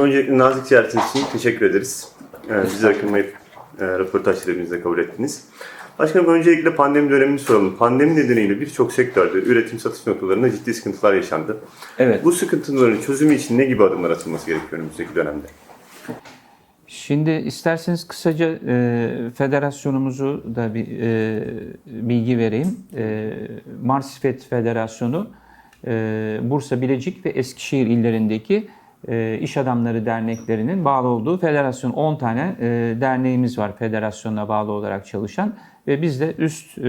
Öncelikle nazik ziyaretiniz için teşekkür ederiz. Ee, bizi kırmayıp e, röportajlarımızı kabul ettiniz. Başkanım öncelikle pandemi dönemini soralım. Pandemi nedeniyle birçok sektörde üretim satış noktalarında ciddi sıkıntılar yaşandı. Evet. Bu sıkıntıların çözümü için ne gibi adımlar atılması gerekiyor önümüzdeki dönemde? Şimdi isterseniz kısaca e, federasyonumuzu da bir e, bilgi vereyim. E, Marsifet Federasyonu e, Bursa, Bilecik ve Eskişehir illerindeki e, iş adamları derneklerinin bağlı olduğu federasyon 10 tane e, derneğimiz var federasyona bağlı olarak çalışan ve biz de üst e,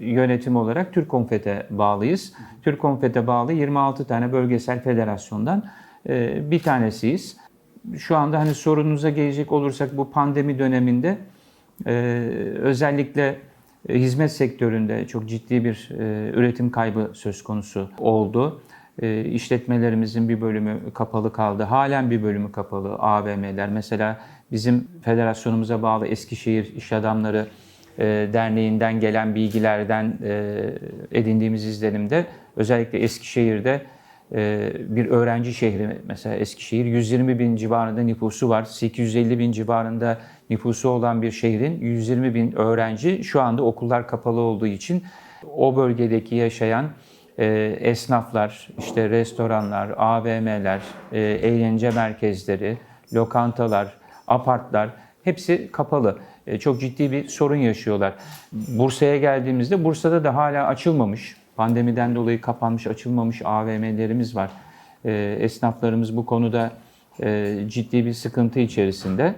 yönetim olarak Türk Konfet'e bağlıyız. Türk Konfet'e bağlı 26 tane bölgesel federasyondan e, bir tanesiyiz şu anda hani sorunuza gelecek olursak bu pandemi döneminde özellikle hizmet sektöründe çok ciddi bir üretim kaybı söz konusu oldu. E, işletmelerimizin bir bölümü kapalı kaldı. Halen bir bölümü kapalı. AVM'ler mesela bizim federasyonumuza bağlı Eskişehir İş Adamları e, Derneği'nden gelen bilgilerden e, edindiğimiz izlenimde özellikle Eskişehir'de e, bir öğrenci şehri mesela Eskişehir 120 bin civarında nüfusu var. 850 bin civarında nüfusu olan bir şehrin 120 bin öğrenci şu anda okullar kapalı olduğu için o bölgedeki yaşayan e, esnaflar, işte restoranlar, AVM'ler, e, eğlence merkezleri, lokantalar, apartlar hepsi kapalı. E, çok ciddi bir sorun yaşıyorlar. Bursa'ya geldiğimizde Bursa'da da hala açılmamış Pandemiden dolayı kapanmış, açılmamış AVM'lerimiz var. E, esnaflarımız bu konuda ciddi bir sıkıntı içerisinde.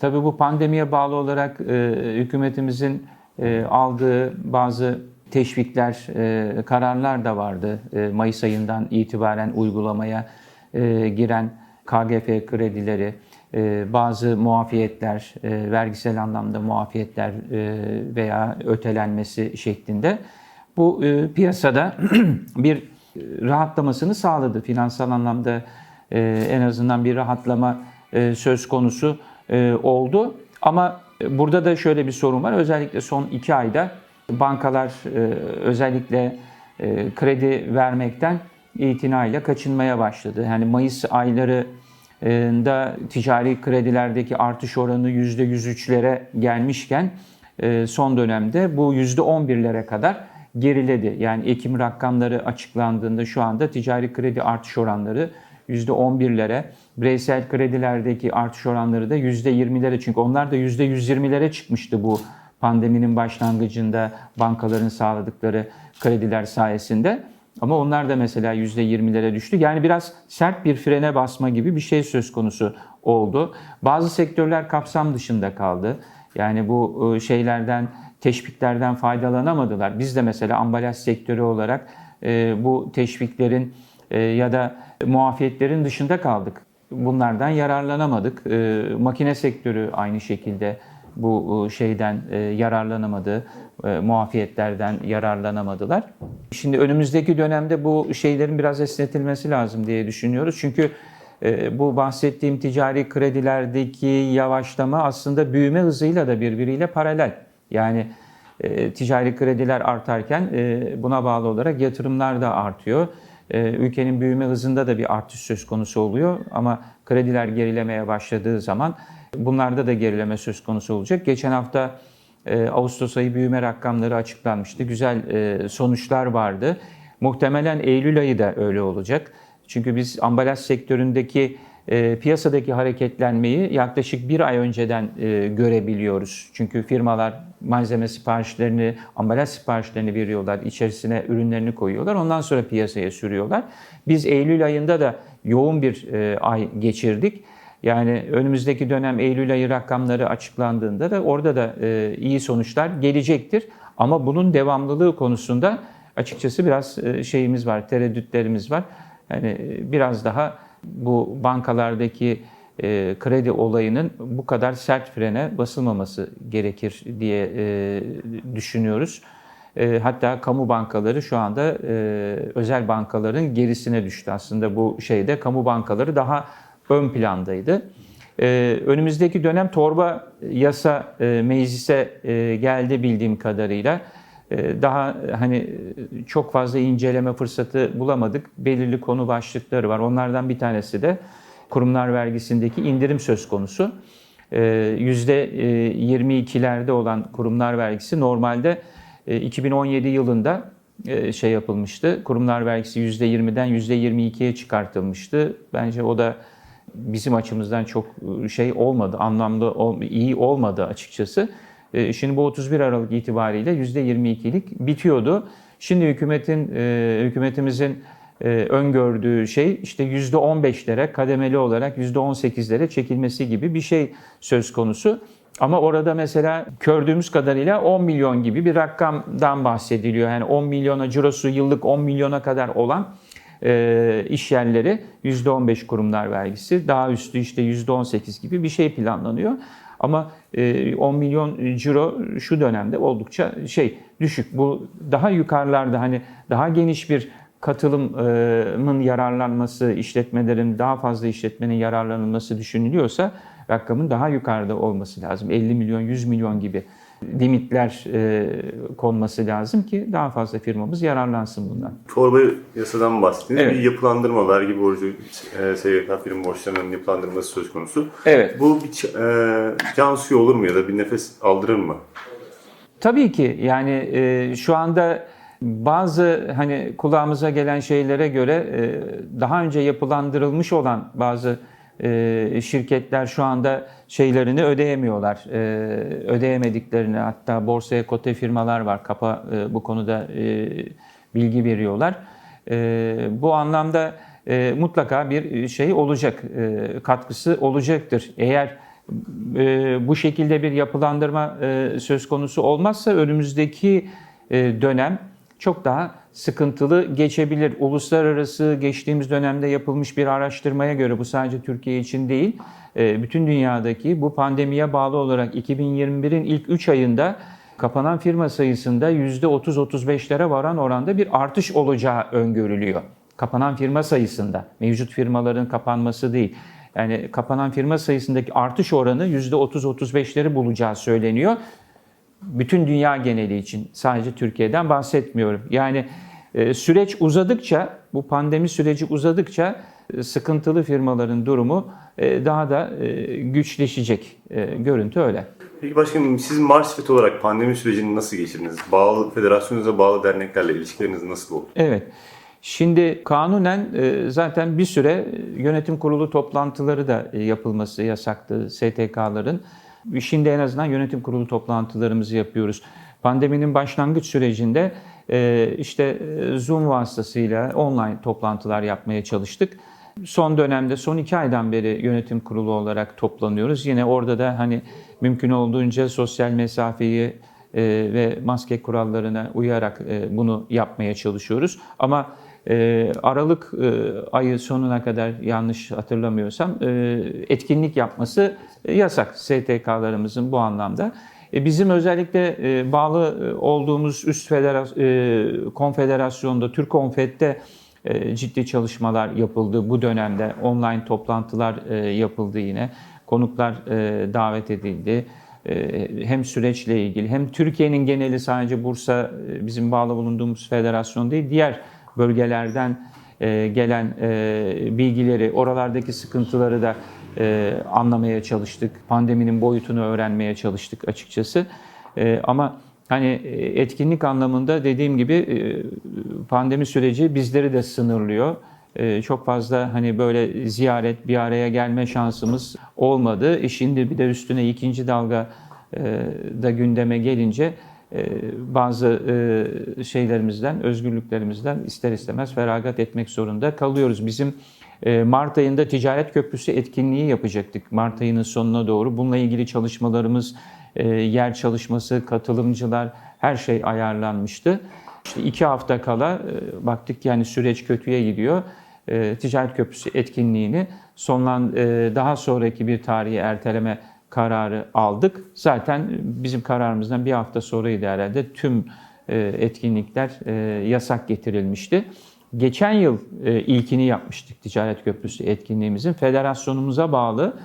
Tabii bu pandemiye bağlı olarak hükümetimizin aldığı bazı teşvikler, e, kararlar da vardı. E, Mayıs ayından itibaren uygulamaya e, giren KGF kredileri, bazı muafiyetler, vergisel anlamda muafiyetler veya ötelenmesi şeklinde bu piyasada bir rahatlamasını sağladı. Finansal anlamda en azından bir rahatlama söz konusu oldu. Ama burada da şöyle bir sorun var. Özellikle son iki ayda bankalar e, özellikle e, kredi vermekten itinayla kaçınmaya başladı. Yani Mayıs ayları da ticari kredilerdeki artış oranı %103'lere gelmişken e, son dönemde bu %11'lere kadar geriledi. Yani Ekim rakamları açıklandığında şu anda ticari kredi artış oranları %11'lere, bireysel kredilerdeki artış oranları da %20'lere çünkü onlar da %120'lere çıkmıştı bu pandeminin başlangıcında bankaların sağladıkları krediler sayesinde. Ama onlar da mesela %20'lere düştü. Yani biraz sert bir frene basma gibi bir şey söz konusu oldu. Bazı sektörler kapsam dışında kaldı. Yani bu ıı, şeylerden teşviklerden faydalanamadılar. Biz de mesela ambalaj sektörü olarak e, bu teşviklerin e, ya da muafiyetlerin dışında kaldık. Bunlardan yararlanamadık. E, makine sektörü aynı şekilde bu e, şeyden e, yararlanamadı, e, muafiyetlerden yararlanamadılar. Şimdi önümüzdeki dönemde bu şeylerin biraz esnetilmesi lazım diye düşünüyoruz. Çünkü bu bahsettiğim ticari kredilerdeki yavaşlama aslında büyüme hızıyla da birbiriyle paralel. Yani ticari krediler artarken buna bağlı olarak yatırımlar da artıyor. Ülkenin büyüme hızında da bir artış söz konusu oluyor ama krediler gerilemeye başladığı zaman bunlarda da gerileme söz konusu olacak. Geçen hafta e, Ağustos ayı büyüme rakamları açıklanmıştı. Güzel e, sonuçlar vardı. Muhtemelen Eylül ayı da öyle olacak. Çünkü biz ambalaj sektöründeki e, piyasadaki hareketlenmeyi yaklaşık bir ay önceden görebiliyoruz. Çünkü firmalar malzeme siparişlerini, ambalaj siparişlerini veriyorlar, içerisine ürünlerini koyuyorlar, ondan sonra piyasaya sürüyorlar. Biz Eylül ayında da yoğun bir ay geçirdik. Yani önümüzdeki dönem Eylül ayı rakamları açıklandığında da orada da e, iyi sonuçlar gelecektir. Ama bunun devamlılığı konusunda açıkçası biraz e, şeyimiz var, tereddütlerimiz var. Yani e, biraz daha bu bankalardaki e, kredi olayının bu kadar sert frene basılmaması gerekir diye e, düşünüyoruz. E, hatta kamu bankaları şu anda e, özel bankaların gerisine düştü. Aslında bu şeyde kamu bankaları daha ön plandaydı. E, önümüzdeki dönem torba yasa e, meclise e, geldi bildiğim kadarıyla. Ee, daha hani çok fazla inceleme fırsatı bulamadık. Belirli konu başlıkları var. Onlardan bir tanesi de kurumlar vergisindeki indirim söz konusu. Ee, %22'lerde olan kurumlar vergisi normalde e, 2017 yılında e, şey yapılmıştı. Kurumlar vergisi %20'den %22'ye çıkartılmıştı. Bence o da bizim açımızdan çok e, şey olmadı, anlamlı, ol- iyi olmadı açıkçası. Şimdi bu 31 Aralık itibariyle %22'lik bitiyordu. Şimdi hükümetin hükümetimizin öngördüğü şey işte %15'lere kademeli olarak %18'lere çekilmesi gibi bir şey söz konusu. Ama orada mesela gördüğümüz kadarıyla 10 milyon gibi bir rakamdan bahsediliyor. Yani 10 milyona cirosu yıllık 10 milyona kadar olan e, iş yerleri %15 kurumlar vergisi, daha üstü işte %18 gibi bir şey planlanıyor. Ama e, 10 milyon ciro şu dönemde oldukça şey düşük. Bu daha yukarılarda hani daha geniş bir katılımın yararlanması, işletmelerin daha fazla işletmenin yararlanılması düşünülüyorsa rakamın daha yukarıda olması lazım. 50 milyon, 100 milyon gibi limitler e, konması lazım ki daha fazla firmamız yararlansın bundan. Torba yasadan bahsettiniz. Evet. Bir yapılandırma, vergi borcu, e, SGK prim borçlarının yapılandırması söz konusu. Evet. Bu bir e, can suyu olur mu ya da bir nefes aldırır mı? Tabii ki yani e, şu anda bazı hani kulağımıza gelen şeylere göre e, daha önce yapılandırılmış olan bazı e, şirketler şu anda şeylerini ödeyemiyorlar. E, ödeyemediklerini hatta borsaya kote firmalar var. Kapa e, bu konuda e, bilgi veriyorlar. E, bu anlamda e, mutlaka bir şey olacak, katkısı olacaktır. Eğer bu şekilde bir yapılandırma söz konusu olmazsa önümüzdeki dönem çok daha sıkıntılı geçebilir. Uluslararası geçtiğimiz dönemde yapılmış bir araştırmaya göre bu sadece Türkiye için değil, e, bütün dünyadaki bu pandemiye bağlı olarak 2021'in ilk 3 ayında kapanan firma sayısında %30-35'lere varan oranda bir artış olacağı öngörülüyor. Kapanan firma sayısında, mevcut firmaların kapanması değil. Yani kapanan firma sayısındaki artış oranı %30-35'leri bulacağı söyleniyor. Bütün dünya geneli için sadece Türkiye'den bahsetmiyorum. Yani e, süreç uzadıkça, bu pandemi süreci uzadıkça e, sıkıntılı firmaların durumu e, daha da güçleşecek. Görüntü öyle. Peki başkanım siz Marsfet olarak pandemi sürecini nasıl geçirdiniz? Bağlı federasyonunuza bağlı derneklerle ilişkileriniz nasıl oldu? Evet. Şimdi kanunen zaten bir süre yönetim kurulu toplantıları da yapılması yasaktı STK'ların. Şimdi en azından yönetim kurulu toplantılarımızı yapıyoruz. Pandeminin başlangıç sürecinde e, işte e, Zoom vasıtasıyla online toplantılar yapmaya çalıştık. Son dönemde son iki aydan beri yönetim kurulu olarak toplanıyoruz. Yine orada da hani mümkün olduğunca sosyal mesafeyi e, ve maske kurallarına uyarak bunu yapmaya çalışıyoruz. Ama e, Aralık e, ayı sonuna kadar yanlış hatırlamıyorsam e, etkinlik yapması e, yasak STK'larımızın bu anlamda. Bizim özellikle bağlı olduğumuz üst federas- e, konfederasyonda, Türk Konfet'te ciddi çalışmalar yapıldı. Bu dönemde online toplantılar yapıldı yine. Konuklar davet edildi. Hem süreçle ilgili hem Türkiye'nin geneli sadece Bursa bizim bağlı bulunduğumuz federasyon değil, diğer bölgelerden e, gelen e, bilgileri, oralardaki sıkıntıları da e, anlamaya çalıştık. Pandeminin boyutunu öğrenmeye çalıştık açıkçası. Ama hani etkinlik anlamında dediğim gibi pandemi süreci bizleri de sınırlıyor. Çok fazla hani böyle ziyaret, bir araya gelme şansımız olmadı. E, Şimdi bir de üstüne ikinci dalga da gündeme gelince bazı e, şeylerimizden, özgürlüklerimizden ister istemez feragat etmek zorunda kalıyoruz. Bizim e, Mart ayında ticaret köprüsü etkinliği yapacaktık. Mart ayının sonuna doğru. Bununla ilgili çalışmalarımız, e, yer çalışması, katılımcılar her şey ayarlanmıştı. İşte iki hafta kala baktık yani süreç kötüye gidiyor. Ticaret Köprüsü etkinliğini sonlan daha sonraki bir tarihi erteleme kararı aldık. Zaten bizim kararımızdan bir hafta sonraydı herhalde tüm e, etkinlikler e, yasak getirilmişti. Geçen yıl e, ilkini yapmıştık Ticaret Köprüsü etkinliğimizin. Federasyonumuza bağlı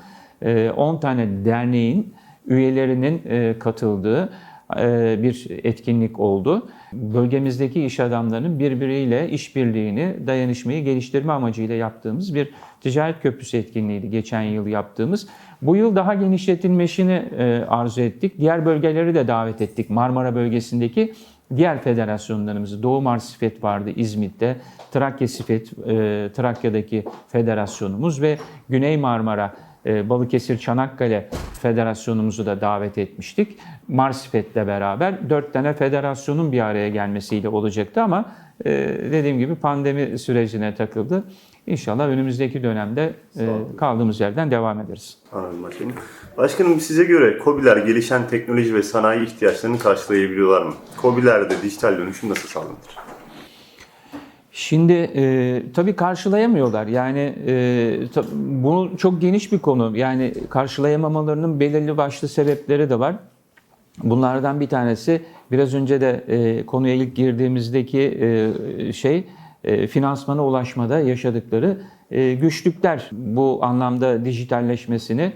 e, 10 tane derneğin üyelerinin katıldığı bir etkinlik oldu. Bölgemizdeki iş adamlarının birbiriyle işbirliğini, dayanışmayı geliştirme amacıyla yaptığımız bir ticaret köprüsü etkinliğiydi geçen yıl yaptığımız. Bu yıl daha genişletilmesini e, arzu ettik. Diğer bölgeleri de davet ettik. Marmara bölgesindeki diğer federasyonlarımızı. Doğu Marsifet vardı İzmit'te. Trakya Sifet, e, Trakya'daki federasyonumuz ve Güney Marmara e, Balıkesir Çanakkale Federasyonumuzu da davet etmiştik. Marsifet'le beraber dört tane federasyonun bir araya gelmesiyle olacaktı ama e, dediğim gibi pandemi sürecine takıldı. İnşallah önümüzdeki dönemde e, kaldığımız yerden devam ederiz. Anladım başkanım. Başkanım size göre KOBİ'ler gelişen teknoloji ve sanayi ihtiyaçlarını karşılayabiliyorlar mı? KOBİ'lerde dijital dönüşüm nasıl sağlanır? Şimdi e, tabii karşılayamıyorlar. Yani e, bu çok geniş bir konu. Yani karşılayamamalarının belirli başlı sebepleri de var. Bunlardan bir tanesi biraz önce de e, konuya ilk girdiğimizdeki e, şey e, finansmana ulaşmada yaşadıkları e, güçlükler bu anlamda dijitalleşmesini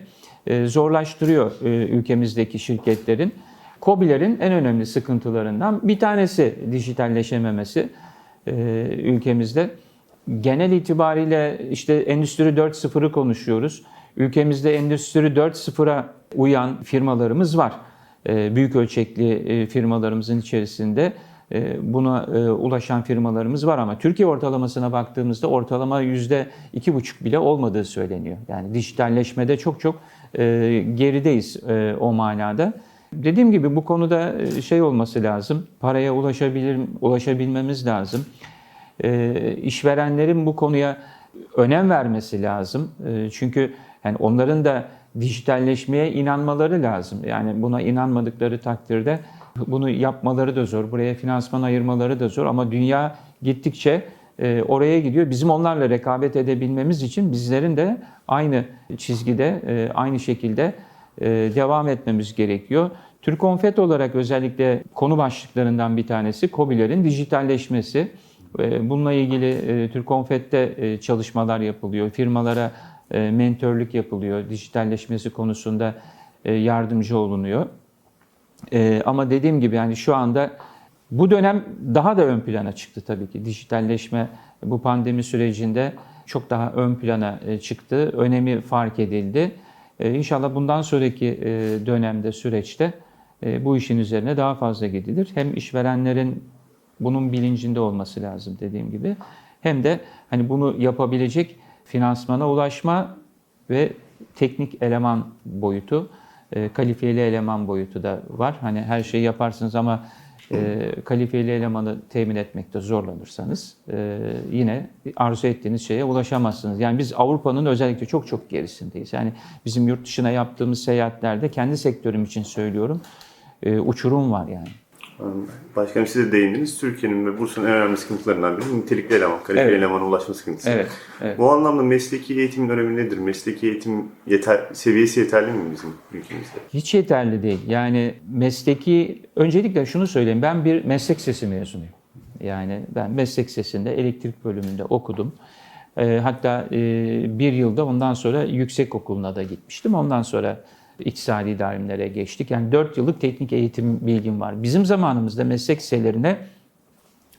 e, zorlaştırıyor e, ülkemizdeki şirketlerin. KOBİ'lerin en önemli sıkıntılarından bir tanesi dijitalleşememesi ülkemizde. Genel itibariyle işte Endüstri 4.0'ı konuşuyoruz. Ülkemizde Endüstri 4.0'a uyan firmalarımız var. E, Büyük ölçekli e, firmalarımızın içerisinde e, buna e, ulaşan firmalarımız var ama Türkiye ortalamasına baktığımızda ortalama yüzde iki buçuk bile olmadığı söyleniyor. Yani dijitalleşmede çok çok e, gerideyiz e, o manada. Dediğim gibi bu konuda e, şey olması lazım, paraya ulaşabilir, ulaşabilmemiz lazım. E, işverenlerin bu konuya önem vermesi lazım. E, çünkü yani onların da dijitalleşmeye inanmaları lazım. Yani buna inanmadıkları takdirde bunu yapmaları da zor, buraya finansman ayırmaları da zor ama dünya gittikçe e, oraya gidiyor. Bizim onlarla rekabet edebilmemiz için bizlerin de aynı çizgide, e, aynı şekilde devam etmemiz gerekiyor. Türk Konfet olarak özellikle konu başlıklarından bir tanesi KOBİ'lerin dijitalleşmesi. Bununla ilgili e, Türk Konfet'te e, çalışmalar yapılıyor. Firmalara e, mentörlük yapılıyor. Dijitalleşmesi konusunda yardımcı olunuyor. Ama dediğim gibi yani şu anda bu dönem daha da ön plana çıktı tabii ki. Dijitalleşme bu pandemi sürecinde çok daha ön plana çıktı. Önemi fark edildi. İnşallah bundan sonraki dönemde, süreçte bu işin üzerine daha fazla gidilir. Hem işverenlerin bunun bilincinde olması lazım dediğim gibi. Hem de hani bunu yapabilecek finansmana ulaşma ve teknik eleman boyutu, e, kalifiyeli eleman boyutu da var. Hani her şeyi yaparsınız ama e, elemanı temin etmekte zorlanırsanız e, yine arzu ettiğiniz şeye ulaşamazsınız. Yani biz Avrupa'nın özellikle çok çok gerisindeyiz. Yani bizim yurt dışına yaptığımız seyahatlerde kendi sektörüm için söylüyorum e, uçurum var yani. Başkanım siz de değindiniz. Türkiye'nin ve Bursa'nın en önemli sıkıntılarından biri nitelikli eleman, kalifiye Evet. elemana ulaşma sıkıntısı. Evet, evet. Bu anlamda mesleki eğitimin önemi nedir? Mesleki eğitim yeter, seviyesi yeterli mi bizim ülkemizde? Hiç yeterli değil. Yani mesleki, öncelikle şunu söyleyeyim. Ben bir meslek sesi mezunuyum. Yani ben meslek sesinde elektrik bölümünde okudum. Ee, hatta e, bir yılda ondan sonra yüksek okuluna da gitmiştim. Ondan sonra iktisadi daimlere geçtik. Yani dört yıllık teknik eğitim bilgim var. Bizim zamanımızda meslek liselerine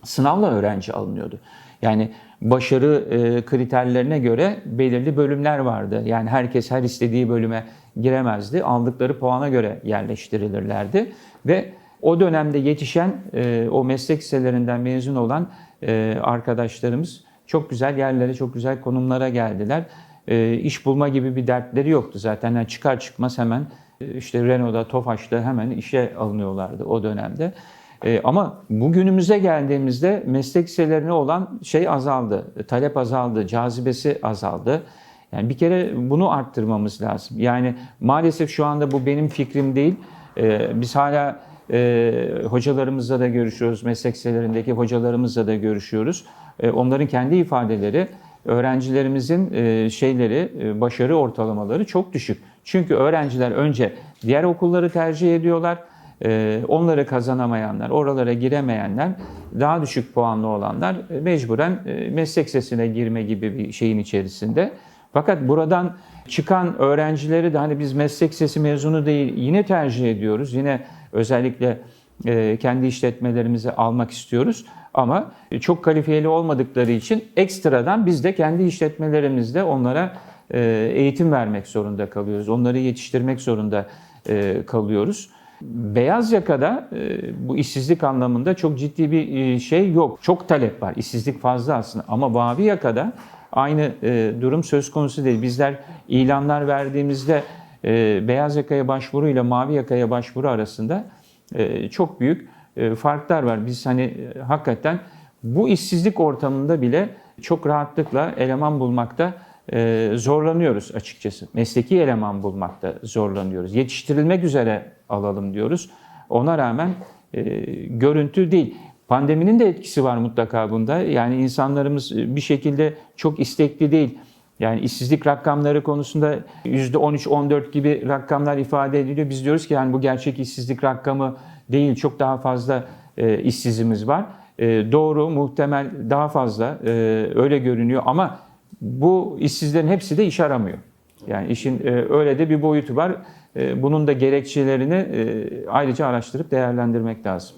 sınavla öğrenci alınıyordu. Yani başarı e, kriterlerine göre belirli bölümler vardı. Yani herkes her istediği bölüme giremezdi. Aldıkları puana göre yerleştirilirlerdi ve o dönemde yetişen e, o meslek liselerinden mezun olan e, arkadaşlarımız çok güzel yerlere, çok güzel konumlara geldiler. E, iş bulma gibi bir dertleri yoktu zaten. Yani çıkar çıkmaz hemen e, işte Renault'da, Tofaş'ta hemen işe alınıyorlardı o dönemde. E, ama bugünümüze geldiğimizde meslek liselerine olan şey azaldı, talep azaldı, cazibesi azaldı. Yani bir kere bunu arttırmamız lazım. Yani maalesef şu anda bu benim fikrim değil. Biz hala hocalarımızla da görüşüyoruz, meslek liselerindeki hocalarımızla da görüşüyoruz. Onların kendi ifadeleri, öğrencilerimizin e, şeyleri, e, başarı ortalamaları çok düşük. Çünkü öğrenciler önce diğer okulları tercih ediyorlar. Ee, onları kazanamayanlar, oralara giremeyenler, daha düşük puanlı olanlar e, mecburen e, meslek sesine girme gibi bir şeyin içerisinde. Fakat buradan çıkan öğrencileri de hani biz meslek sesi mezunu değil yine tercih ediyoruz. Yine özellikle e, kendi işletmelerimize almak istiyoruz. Ama çok kalifiyeli olmadıkları için ekstradan biz de kendi işletmelerimizde onlara e, eğitim vermek zorunda kalıyoruz. Onları yetiştirmek zorunda e, kalıyoruz. Beyaz yakada e, bu işsizlik anlamında çok ciddi bir e, şey yok. Çok talep var. İşsizlik fazla aslında. Ama mavi yakada aynı e, durum söz konusu değil. Bizler ilanlar verdiğimizde e, beyaz yakaya başvuru ile mavi yakaya başvuru arasında e, çok büyük e, farklar var. Biz hani e, hakikaten bu işsizlik ortamında bile çok rahatlıkla eleman bulmakta e, zorlanıyoruz açıkçası. Mesleki eleman bulmakta zorlanıyoruz. Yetiştirilmek üzere alalım diyoruz. Ona rağmen e, görüntü değil. Pandeminin de etkisi var mutlaka bunda. Yani insanlarımız e, bir şekilde çok istekli değil. Yani işsizlik rakamları konusunda %13-14 gibi rakamlar ifade ediliyor. Biz diyoruz ki yani bu gerçek işsizlik rakamı değil. Çok daha fazla e, işsizimiz var. E, doğru, muhtemel daha fazla e, öyle görünüyor ama bu işsizlerin hepsi de iş aramıyor. Yani işin e, öyle de bir boyutu var. E, bunun da gerekçelerini e, ayrıca araştırıp değerlendirmek lazım.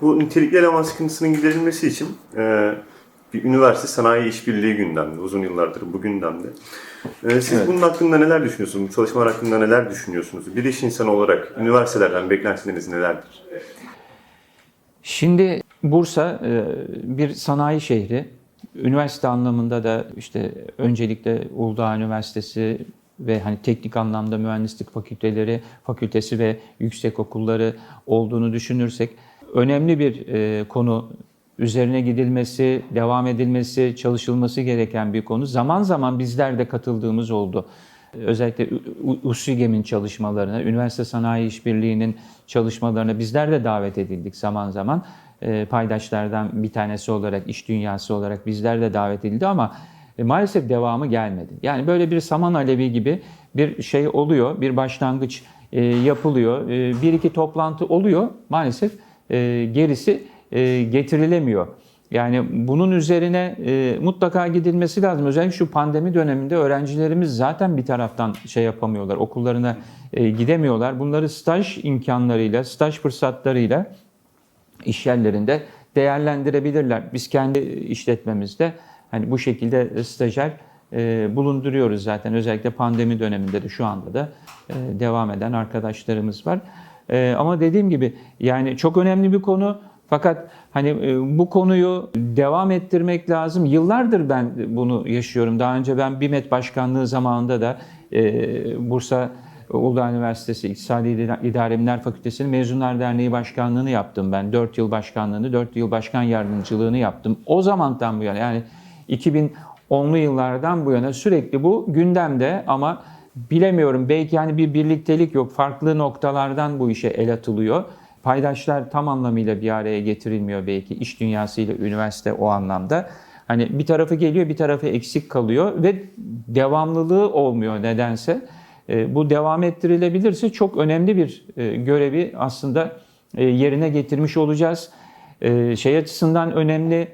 Bu nitelikli eleman sıkıntısının giderilmesi için e, bir üniversite sanayi işbirliği gündemde. Uzun yıllardır bu gündemde. E, siz Evet. bunun hakkında neler düşünüyorsunuz? Bu çalışmalar hakkında neler düşünüyorsunuz? Bir iş insanı olarak üniversitelerden beklentileriniz nelerdir? Şimdi Bursa e, bir sanayi şehri. Üniversite anlamında da işte öncelikle Uludağ Üniversitesi ve hani teknik anlamda mühendislik fakülteleri, fakültesi ve yüksek okulları olduğunu düşünürsek önemli bir e, konu üzerine gidilmesi, devam edilmesi, çalışılması gereken bir konu. Zaman zaman bizler de katıldığımız oldu. Özellikle USİGEM'in çalışmalarına, Üniversite Sanayi İşbirliği'nin çalışmalarına bizler de davet edildik zaman zaman. E, Paydaşlardan bir tanesi olarak, iş dünyası olarak bizler de davet edildi ama e, maalesef devamı gelmedi. Yani böyle bir saman alevi gibi bir şey oluyor, bir başlangıç e, yapılıyor, e, bir iki toplantı oluyor. Maalesef gerisi getirilemiyor. Yani bunun üzerine e, mutlaka gidilmesi lazım. Özellikle şu pandemi döneminde öğrencilerimiz zaten bir taraftan şey yapamıyorlar, okullarına e, gidemiyorlar. Bunları staj imkanlarıyla, staj fırsatlarıyla iş yerlerinde değerlendirebilirler. Biz kendi işletmemizde hani bu şekilde stajyer e, bulunduruyoruz zaten. Özellikle pandemi döneminde de şu anda da e, devam eden arkadaşlarımız var. E, ama dediğim gibi yani çok önemli bir konu. Fakat hani e, bu konuyu devam ettirmek lazım. Yıllardır ben bunu yaşıyorum. Daha önce ben BİMET başkanlığı zamanında da e, Bursa Uludağ Üniversitesi İktisadi İdare Fakültesi'nin Mezunlar Derneği Başkanlığını yaptım ben. 4 yıl başkanlığını, 4 yıl başkan yardımcılığını yaptım. O zamandan bu yana yani 2010'lu yıllardan bu yana sürekli bu gündemde ama bilemiyorum belki hani bir birliktelik yok. Farklı noktalardan bu işe el atılıyor. Paydaşlar tam anlamıyla bir araya getirilmiyor belki iş dünyasıyla üniversite o anlamda. Hani bir tarafı geliyor bir tarafı eksik kalıyor ve devamlılığı olmuyor nedense. E, bu devam ettirilebilirse çok önemli bir e, görevi aslında e, yerine getirmiş olacağız. Şey açısından önemli,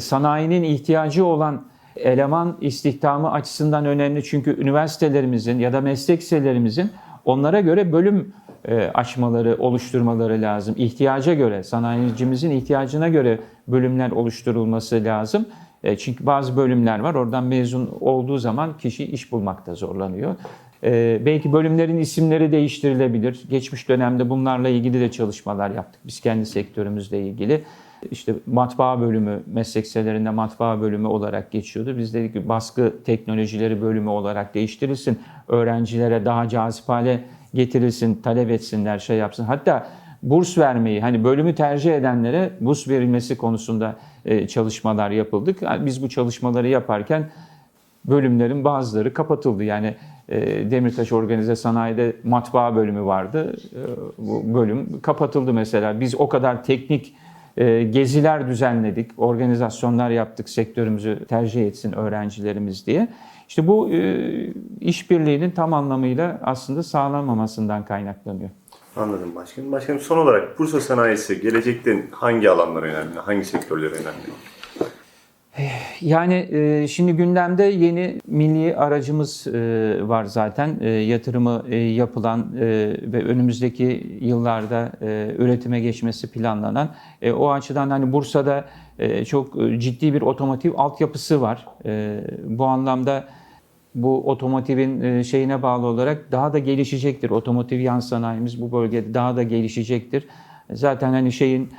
sanayinin ihtiyacı olan eleman istihdamı açısından önemli. Çünkü üniversitelerimizin ya da meslek liselerimizin onlara göre bölüm açmaları, oluşturmaları lazım. İhtiyaca göre, sanayicimizin ihtiyacına göre bölümler oluşturulması lazım. E, Çünkü bazı bölümler var, oradan mezun olduğu zaman kişi iş bulmakta zorlanıyor. Ee, belki bölümlerin isimleri değiştirilebilir. Geçmiş dönemde bunlarla ilgili de çalışmalar yaptık. Biz kendi sektörümüzle ilgili. İşte matbaa bölümü, meslek matbaa bölümü olarak geçiyordu. Biz dedik ki baskı teknolojileri bölümü olarak değiştirilsin. Öğrencilere daha cazip hale getirilsin, talep etsinler, şey yapsın. Hatta burs vermeyi, hani bölümü tercih edenlere burs verilmesi konusunda e, çalışmalar yapıldık. Yani biz bu çalışmaları yaparken bölümlerin bazıları kapatıldı. Yani e, Demirtaş Organize Sanayi'de matbaa bölümü vardı. E, bu bölüm kapatıldı mesela. Biz o kadar teknik geziler düzenledik, organizasyonlar yaptık sektörümüzü tercih etsin öğrencilerimiz diye. İşte bu e, işbirliğinin tam anlamıyla aslında sağlanmamasından kaynaklanıyor. Anladım başkanım. Başkanım son olarak Bursa sanayisi gelecekte hangi alanlara önemli, hangi sektörlere önemli? Yani e, şimdi gündemde yeni milli aracımız e, var zaten E, yatırımı e, yapılan e, ve önümüzdeki yıllarda e, üretime geçmesi planlanan. E, o açıdan hani Bursa'da e, çok e, ciddi bir otomotiv altyapısı var. E, bu anlamda bu otomotivin e, şeyine bağlı olarak daha da gelişecektir. Otomotiv yan sanayimiz bu bölgede daha da gelişecektir. Zaten hani şeyin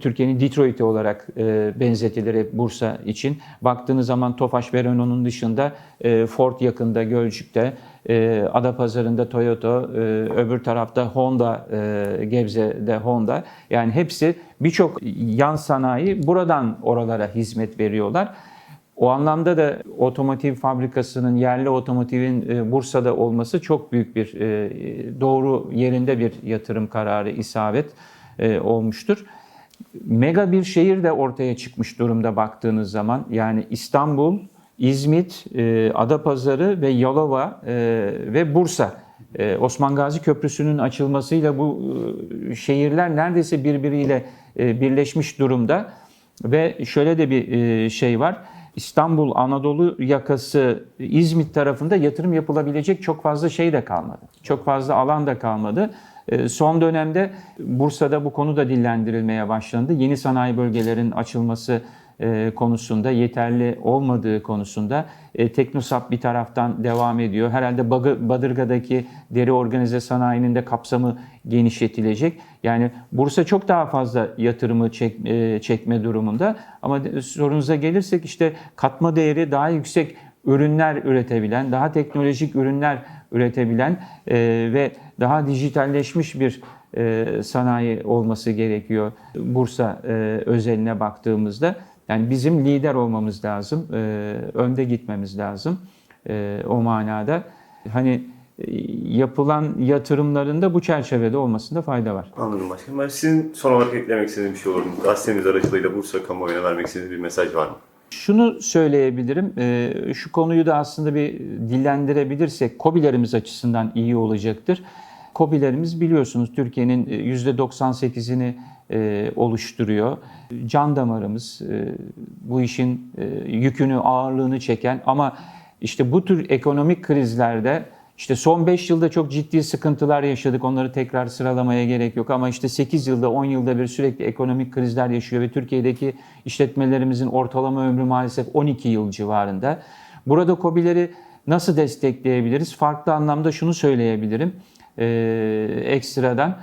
Türkiye'nin Detroit'i olarak e, benzetilir hep Bursa için. Baktığınız zaman Tofaş ve Renault'un dışında e, Ford yakında Gölcük'te, e, Adapazarı'nda Toyota, e, öbür tarafta Honda, e, Gebze'de Honda. Yani hepsi birçok yan sanayi buradan oralara hizmet veriyorlar. O anlamda da otomotiv fabrikasının, yerli otomotivin e, Bursa'da olması çok büyük bir e, doğru yerinde bir yatırım kararı, isabet e, olmuştur. Mega bir şehir de ortaya çıkmış durumda baktığınız zaman. Yani İstanbul, İzmit, e, Adapazarı ve Yalova e, ve Bursa. E, Osman Gazi Köprüsü'nün açılmasıyla bu e, şehirler neredeyse birbiriyle e, birleşmiş durumda. Ve şöyle de bir şey var. İstanbul, Anadolu yakası, İzmit tarafında yatırım yapılabilecek çok fazla şey de kalmadı. Çok fazla alan da kalmadı. E, Son dönemde Bursa'da bu konu da dillendirilmeye başlandı. Yeni sanayi bölgelerin açılması e, konusunda yeterli olmadığı konusunda e, Teknosap bir taraftan devam ediyor. Herhalde Badırga'daki deri organize sanayinin de kapsamı genişletilecek. Yani Bursa çok daha fazla yatırımı çek, e, çekme durumunda. Ama sorunuza gelirsek işte katma değeri daha yüksek ürünler üretebilen, daha teknolojik ürünler üretebilen e, ve daha dijitalleşmiş bir e, sanayi olması gerekiyor Bursa e, özeline baktığımızda. Yani bizim lider olmamız lazım, e, önde gitmemiz lazım e, o manada. Hani e, yapılan yatırımların da bu çerçevede olmasında fayda var. Anladım başkanım. Ben sizin son olarak eklemek istediğiniz bir şey olur mu? Gazetemiz aracılığıyla Bursa kamuoyuna vermek istediğiniz bir mesaj var mı? Şunu söyleyebilirim, e, şu konuyu da aslında bir dillendirebilirsek COBİ'lerimiz açısından iyi olacaktır. COBİ'lerimiz biliyorsunuz Türkiye'nin e, %98'ini e, oluşturuyor. Can damarımız, e, bu işin e, yükünü, ağırlığını çeken ama işte bu tür ekonomik krizlerde işte son 5 yılda çok ciddi sıkıntılar yaşadık. Onları tekrar sıralamaya gerek yok ama işte 8 yılda 10 yılda bir sürekli ekonomik krizler yaşıyor ve Türkiye'deki işletmelerimizin ortalama ömrü maalesef 12 yıl civarında. Burada KOBİ'leri nasıl destekleyebiliriz? Farklı anlamda şunu söyleyebilirim ee, ekstradan.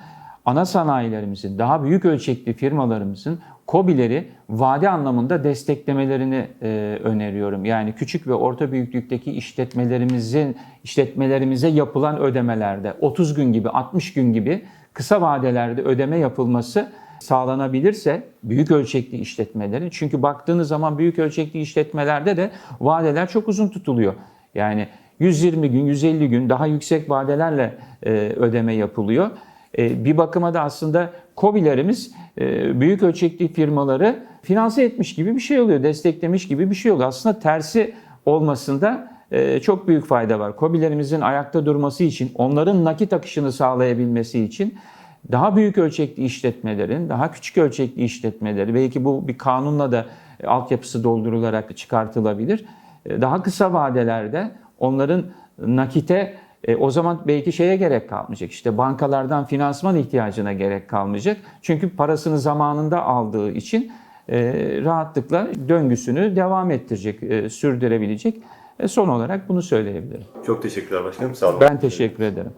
Ana sanayilerimizin, daha büyük ölçekli firmalarımızın KOBİ'leri vade anlamında desteklemelerini e, öneriyorum. Yani küçük ve orta büyüklükteki işletmelerimizin işletmelerimize yapılan ödemelerde 30 gün gibi, 60 gün gibi kısa vadelerde ödeme yapılması sağlanabilirse büyük ölçekli işletmelerin çünkü baktığınız zaman büyük ölçekli işletmelerde de vadeler çok uzun tutuluyor. Yani 120 gün, 150 gün daha yüksek vadelerle e, ödeme yapılıyor. E, bir bakıma da aslında COBİ'lerimiz e, büyük ölçekli firmaları finanse etmiş gibi bir şey oluyor, desteklemiş gibi bir şey oluyor. Aslında tersi olmasında e, çok büyük fayda var. COBİ'lerimizin ayakta durması için, onların nakit akışını sağlayabilmesi için daha büyük ölçekli işletmelerin, daha küçük ölçekli işletmeleri, belki bu bir kanunla da e, altyapısı doldurularak çıkartılabilir. Daha kısa vadelerde onların nakite e, o zaman belki şeye gerek kalmayacak. İşte bankalardan finansman ihtiyacına gerek kalmayacak. Çünkü parasını zamanında aldığı için e, rahatlıkla döngüsünü devam ettirecek, e, sürdürebilecek. E, son olarak bunu söyleyebilirim. Çok teşekkürler başkanım. Sağ olun. Ben teşekkür ederim.